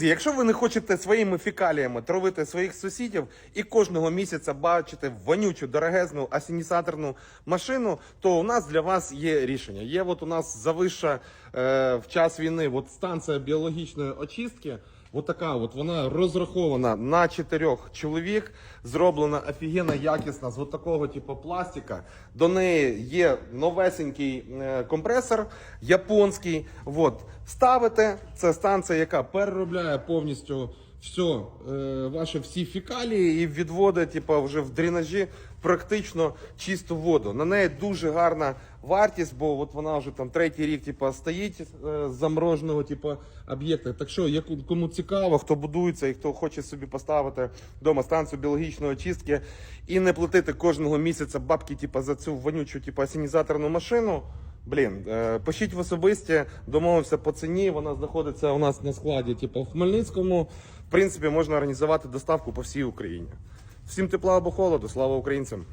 Якщо ви не хочете своїми фекаліями травити своїх сусідів і кожного місяця бачити вонючу дорогезну асінісаторну машину, то у нас для вас є рішення. Є от у нас завища е, в час війни от станція біологічної очистки. От така от вона розрахована на чотирьох чоловік, зроблена офігенно якісна з такого типу пластика. До неї є новесенький е, компресор японський. От ставите. Це станція, яка переробляє повністю все, ваші всі фекалії і відводить, типу, вже в дренажі практично чисту воду. На неї дуже гарна вартість, бо от вона вже там третій рік, типу, стоїть е, з замороженого, типу, об'єкта. Так що, яку- кому цікаво, хто будується і хто хоче собі поставити вдома станцію біологічної очистки і не платити кожного місяця бабки, типу, за цю вонючу, типу, асінізаторну машину. Блін, е, пишіть в особисті, домовився по ціні. Вона знаходиться у нас на складі, типу, в Хмельницькому. В принципі, можна організувати доставку по всій Україні. Всім тепла або холоду, слава українцям!